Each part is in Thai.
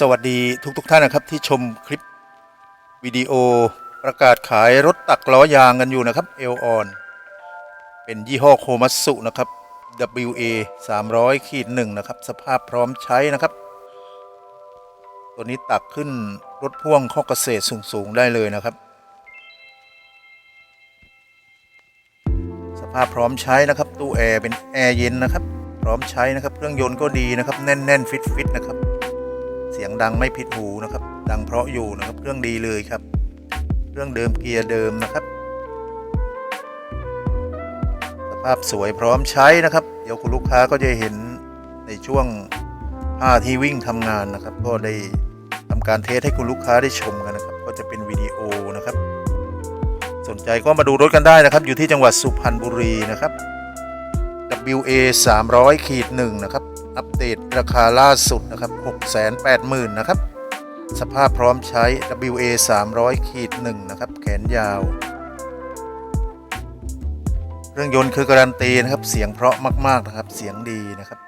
สวัสดีทุกทท่านนะครับที่ชมคลิปวิดีโอประกาศขายรถตักล้อยางกันอยู่นะครับเอลออนเป็นยี่ห้อโคมัตสุนะครับ WA 300ขีดหนึ่งนะครับ สภาพพร้อมใช้นะครับ ตัวนี้ตักขึ้นรถพ่วงข้อเกษตรสูง ๆ ได้เลยนะครับ สภาพพร้อมใช้นะครับตู้แอร์เป็นแอร์เย็นนะครับ พร้อมใช้นะครับเครื่องยนต์ก็ดีนะครับแน่นๆฟิตๆนะครับ ยงดังไม่ผิดหูนะครับ ดังเพราะอยู่นะครับ เครื่องดีเลยครับ เครื่องเดิมเกียร์เดิมนะครับ สภาพสวยพร้อมใช้นะครับ เดี๋ยวคุณลูกค้าก็จะเห็นในช่วงผ้าที่วิ่งทำงานนะครับ ก็ได้ทำการเทสให้คุณลูกค้าได้ชมกันนะครับ ก็จะเป็นวิดีโอนะครับ สนใจก็มาดูรถกันได้นะครับ อยู่ที่จังหวัดสุพรรณบุรีนะครับ WA 300ขีดหนึ่งนะครับ อัปเดตราคาล่าสุดนะครับ 680,000 นะครับ สภาพพร้อมใช้ WA 300ขีดหนึ่งนะครับ แขนยาว เครื่องยนต์คือการันตีนะครับ เสียงเพราะมาก ๆ นะครับ เสียงดีนะครับ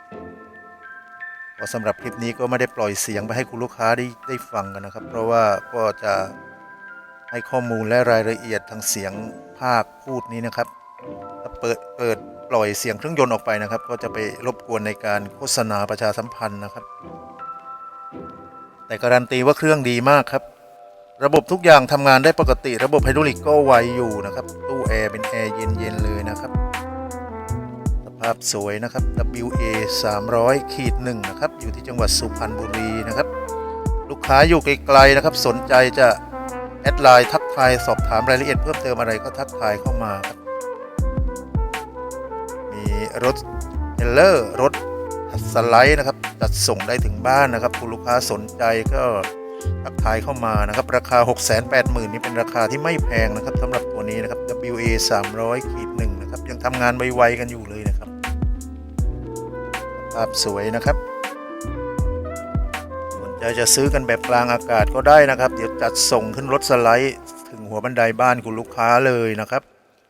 ก็สำหรับคลิปนี้ก็ไม่ได้ปล่อยเสียงไปให้คุณลูกค้าได้ได้ฟังกันนะครับ เพราะว่าก็จะให้ข้อมูลและรายละเอียดทางเสียงภาคพูดนี้นะครับ เปิดเปิด ปล่อยเสียงเครื่องยนต์ออกไปนะครับ ก็จะไปรบกวนในการโฆษณาประชาสัมพันธ์นะครับ แต่การันตีว่าเครื่องดีมากครับ ระบบทุกอย่างทำงานได้ปกติ ระบบไฮดรอลิกก็ไวอยู่นะครับ ตู้แอร์เป็นแอร์เย็นๆเลยนะครับ สภาพสวยนะครับ WA 300ขีดหนึ่งนะครับ อยู่ที่จังหวัดสุพรรณบุรีนะครับ ลูกค้าอยู่ไกลๆนะครับ สนใจจะแอดไลน์ทักทายสอบถามรายละเอียดเพิ่มเติมอะไรก็ทักทายเข้ามาครับ มีรถเทรลเลอร์รถสไลด์นะครับจัดส่งได้ถึงบ้านนะครับคุณลูกค้าสนใจก็ทักทายเข้ามานะครับ ราคา 680,000นี่เป็นราคาที่ไม่แพงนะครับสำหรับตัวนี้นะครับ WA 300ขีดหนึ่งนะครับ ยังทำงานไวๆกันอยู่เลยนะครับภาพสวยนะครับสนใจจะซื้อกันแบบกลางอากาศก็ได้นะครับ เดี๋ยวจัดส่งขึ้นรถสไลด์ ถึงหัวบันไดบ้านคุณลูกค้าเลยนะครับ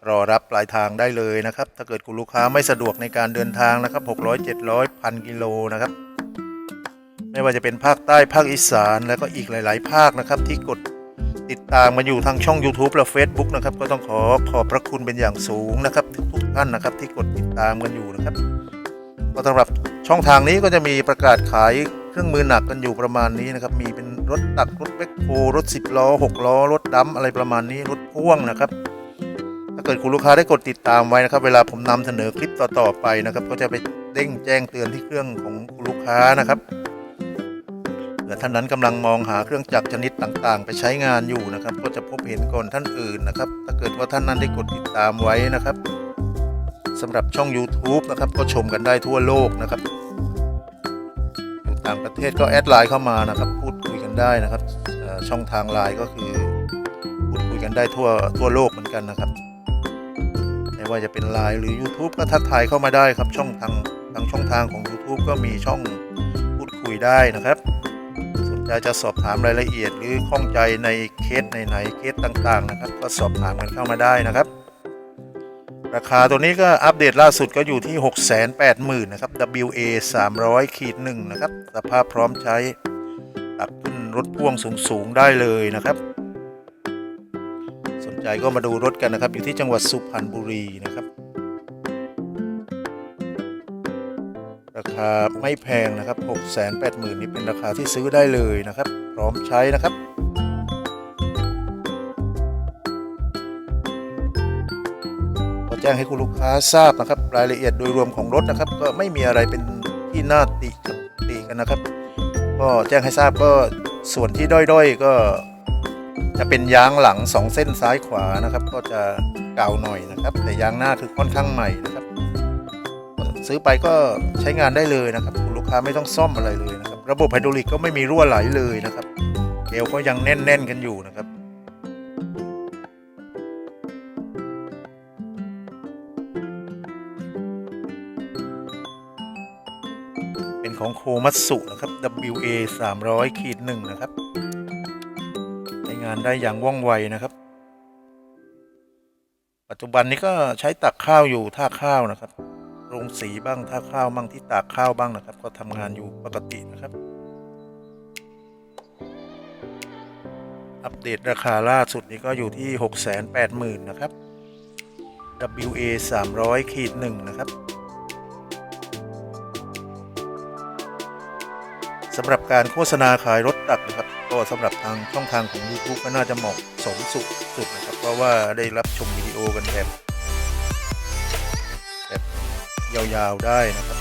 รอรับปลายทางได้เลยนะครับ ถ้าเกิดคุณลูกค้าไม่สะดวกในการเดินทางนะครับ 600 700พันกิโลนะครับ ไม่ว่าจะเป็นภาคใต้ภาคอีสาน แล้วก็อีกหลาย ๆ ภาคนะครับ ที่กดติดตามมาอยู่ทางช่อง YouTube และ Facebook นะครับ ก็ต้องขอขอบพระคุณเป็นอย่างสูงนะครับ ทุกท่านนะครับที่กดติดตามกันอยู่นะครับก็สำหรับช่องทางนี้ก็จะมีประกาศขายเครื่องมือหนักกันอยู่ประมาณนี้นะครับ มีเป็นรถตักรถแบคโฮรถ 10 ล้อ 6 ล้อ รถดัมอะไรประมาณนี้รถพ่วงนะครับ เกิดคุณลูกค้าได้กดติดตามไว้นะครับ เวลาผมนำเสนอคลิปต่อๆไปนะครับ ก็จะไปเด้งแจ้งเตือนที่เครื่องของคุณลูกค้านะครับเผื่อท่านนั้นกำลังมองหาเครื่องจักรชนิดต่างๆ ไปใช้งานอยู่นะครับ ก็จะพบเห็นก่อนท่านอื่นนะครับ ถ้าเกิดว่าท่านนั้นได้กดติดตามไว้นะครับสำหรับช่อง YouTube นะครับก็ชมกันได้ทั่วโลกนะครับอยู่ต่างประเทศก็แอดไลน์เข้ามานะครับพูดคุยกันได้นะครับช่องทางไลน์ก็คือพูดคุยกันได้ทั่วทั่วโลกเหมือนกันนะครับ ว่าจะเป็นไลน์หรือ YouTube ก็ทักทายเข้ามาได้ครับช่องทางทางช่องทางของ YouTube ก็มีช่องพูดคุยได้นะครับ สนใจจะสอบถามรายละเอียด หรือข้องใจในเคสไหนๆเคสต่างๆนะครับ ก็สอบถามกันเข้ามาได้นะครับ ราคาตัวนี้ก็อัปเดตล่าสุดก็อยู่ที่ 680,000นะครับ WA 300ขีดหนึ่งนะครับสภาพพร้อมใช้ตักขึ้นรถพ่วงสูงๆได้เลยนะครับ ใจก็มาดูรถกันนะครับ อยู่ที่จังหวัดสุพรรณบุรีนะครับ ราคาไม่แพงนะครับ 680,000นี่เป็นราคาที่ซื้อได้เลยนะครับ พร้อมใช้นะครับก็แจ้งให้คุณลูกค้าทราบนะครับ รายละเอียดโดยรวมของรถนะครับ ก็ไม่มีอะไรเป็นที่น่าติติกันนะครับ ก็แจ้งให้ทราบก็ส่วนที่ด้อยๆ ก็ จะเป็นยางหลัง 2 เส้นซ้ายขวานะครับ ก็จะเก่าหน่อยนะครับ แต่ยางหน้าคือค่อนข้างใหม่นะครับ ซื้อไปก็ใช้งานได้เลยนะครับคุณลูกค้าไม่ต้องซ่อมอะไรเลยนะครับ ระบบไฮดรอลิกก็ไม่มีรั่วไหลเลยนะครับเกลก็ยังแน่นๆกันอยู่นะครับเป็นของโคมัตสุนะครับ WA 300ขีดหนึ่งนะครับานได้อย่างว่องไวนะครับ ปัจจุบันนี้ก็ใช้ตักข้าวอยู่ท่าข้าวนะครับโรงสีบ้างท่าข้าวบ้างที่ตากข้าวบ้างนะครับ ก็ทำงานอยู่ปกตินะครับ อัปเดตราคาล่าสุดนี้ก็อยู่ที่ 680,000นะครับ WA 300ขีด1นะครับ สำหรับการโฆษณาขายรถตักนะครับ ก็สำหรับทางช่องทางของ YouTube ก็น่าจะเหมาะสมสุดสุดนะครับ เพราะว่าได้รับชมวิดีโอกันแบบแบบยาวๆได้นะครับ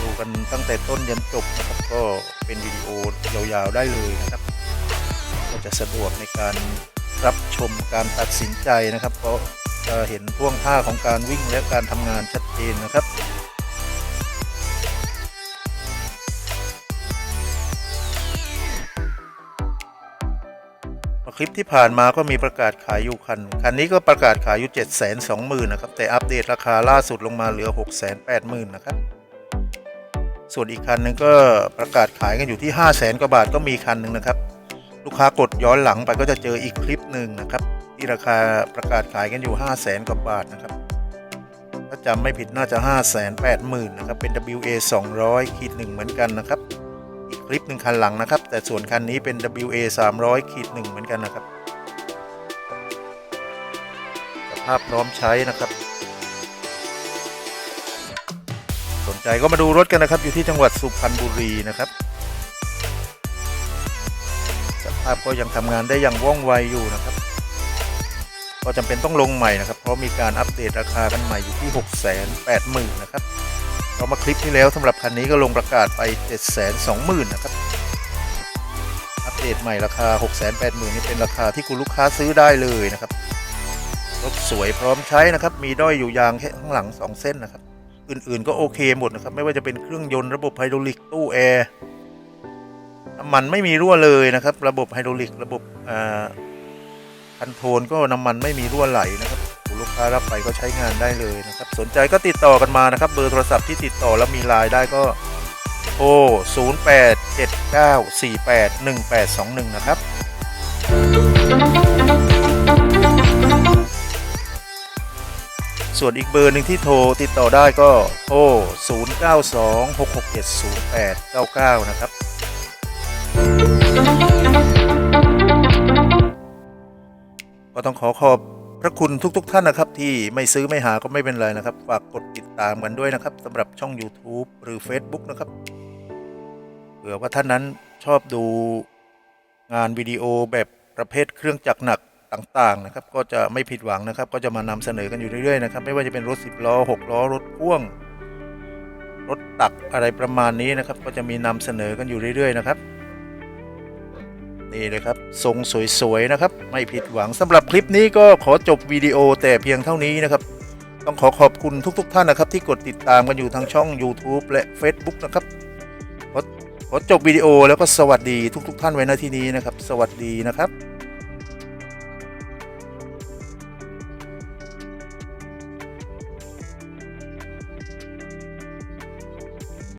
ดูกันตั้งแต่ต้นยันจบนะครับ ก็เป็นวิดีโอยาวๆได้เลยนะครับ ก็จะสะดวกในการรับชมการตัดสินใจนะครับ เพราะจะเห็นท่วงท่าของการวิ่งและการทำงานชัดเจนนะครับ คลิปที่ผ่านมาก็มีประกาศขายอยู่คัน คันนี้ก็ประกาศขายอยู่ 7 2 0 0 0 0นะครับ แต่อัปเดตราคาล่าสุดลงมาเหลือ 6 8 0 0 0 0นะครับ ส่วนอีกคันหนึงก็ประกาศขายกันอยู่ที่ 5 0 0 0 0 0กว่าบาทก็มีคันหนึ่งนะครับ ลูกค้ากดย้อนหลังไปก็จะเจออีกคลิปหนึ่งนะครับ ที่ราคาประกาศขายกันอยู่ 5 0 0 0 0 0กว่าบาทนะครับถ้าจำไม่ผิดน่าจะ 5 8 0 0 0 0 นะครับ เป็น WA 200ขีดหนึ่งเหมือนกันนะครับ อีกคลิปหนึ่งคันหลังนะครับ แต่ส่วนคันนี้เป็น WA 300ขีดหนึ่งเหมือนกันนะครับสภาพพร้อมใช้นะครับ สนใจก็มาดูรถกันนะครับ อยู่ที่จังหวัดสุพรรณบุรีนะครับสภาพก็ยังทำงานได้อย่างว่องไวอยู่นะครับ ก็จำเป็นต้องลงใหม่นะครับ เพราะมีการอัปเดตราคากันใหม่อยู่ที่ 6 8 0 0 0 0นะครับ เรามาคลิปที่แล้วสำหรับคันนี้ก็ลงประกาศไป 7 2 0 0 0 0นะครับอัปเดตใหม่ราคา 6 8 0 0 0 0นี่เป็นราคาที่คุณลูกค้าซื้อได้เลยนะครับรถสวยพร้อมใช้นะครับ มีด้อยอยู่ยางแค่ข้างหลัง 2 เส้นนะครับ อื่นๆก็โอเคหมดนะครับ ไม่ว่าจะเป็นเครื่องยนต์ระบบไฮดรอลิกตู้แอร์น้ำมันไม่มีรั่วเลยนะครับ ระบบไฮดรอลิกระบบคันโทนก็น้ำมันไม่มีรั่วไหลนะครับ ลูกค้ารับไปก็ใช้งานได้เลยนะครับ สนใจก็ติดต่อกันมานะครับ เบอร์โทรศัพท์ที่ติดต่อแล้วมีไลน์ได้ก็โทร0879481821 นะครับ ส่วนอีกเบอร์หนึ่งที่โทรติดต่อได้ก็โทร0926670899 นะครับก็ต้องขอขอบ พระคุณทุกๆทท่านนะครับ ที่ไม่ซื้อไม่หาก็ไม่เป็นไรนะครับ ฝากกดติดตามกันด้วยนะครับสำหรับช่อง YouTube หรือ Facebook นะครับเผื่อว่าท่านนั้นชอบดูงานวิดีโอแบบประเภทเครื่องจักรหนักต่างๆนะครับ ก็จะไม่ผิดหวังนะครับ ก็จะมานำเสนอกันอยู่เรื่อยๆนะครับ ไม่ว่าจะเป็นรถ 10 ล้อ 6 ล้อ รถพ่วง รถตักอะไรประมาณนี้นะครับ ก็จะมีนำเสนอกันอยู่เรื่อยๆนะครับ นี่เลยครับทรงสวยๆนะครับ ไม่ผิดหวังสำหรับคลิปนี้ก็ขอจบวิดีโอแต่เพียงเท่านี้นะครับ ต้องขอขอบคุณทุก ๆ ท่านนะครับ ที่กดติดตามกันอยู่ทางช่อง YouTube และ Facebook นะครับขอขอจบวิดีโอแล้วก็สวัสดีทุก ๆ ท่านไว้ณที่นี้นะครับ สวัสดีนะครับ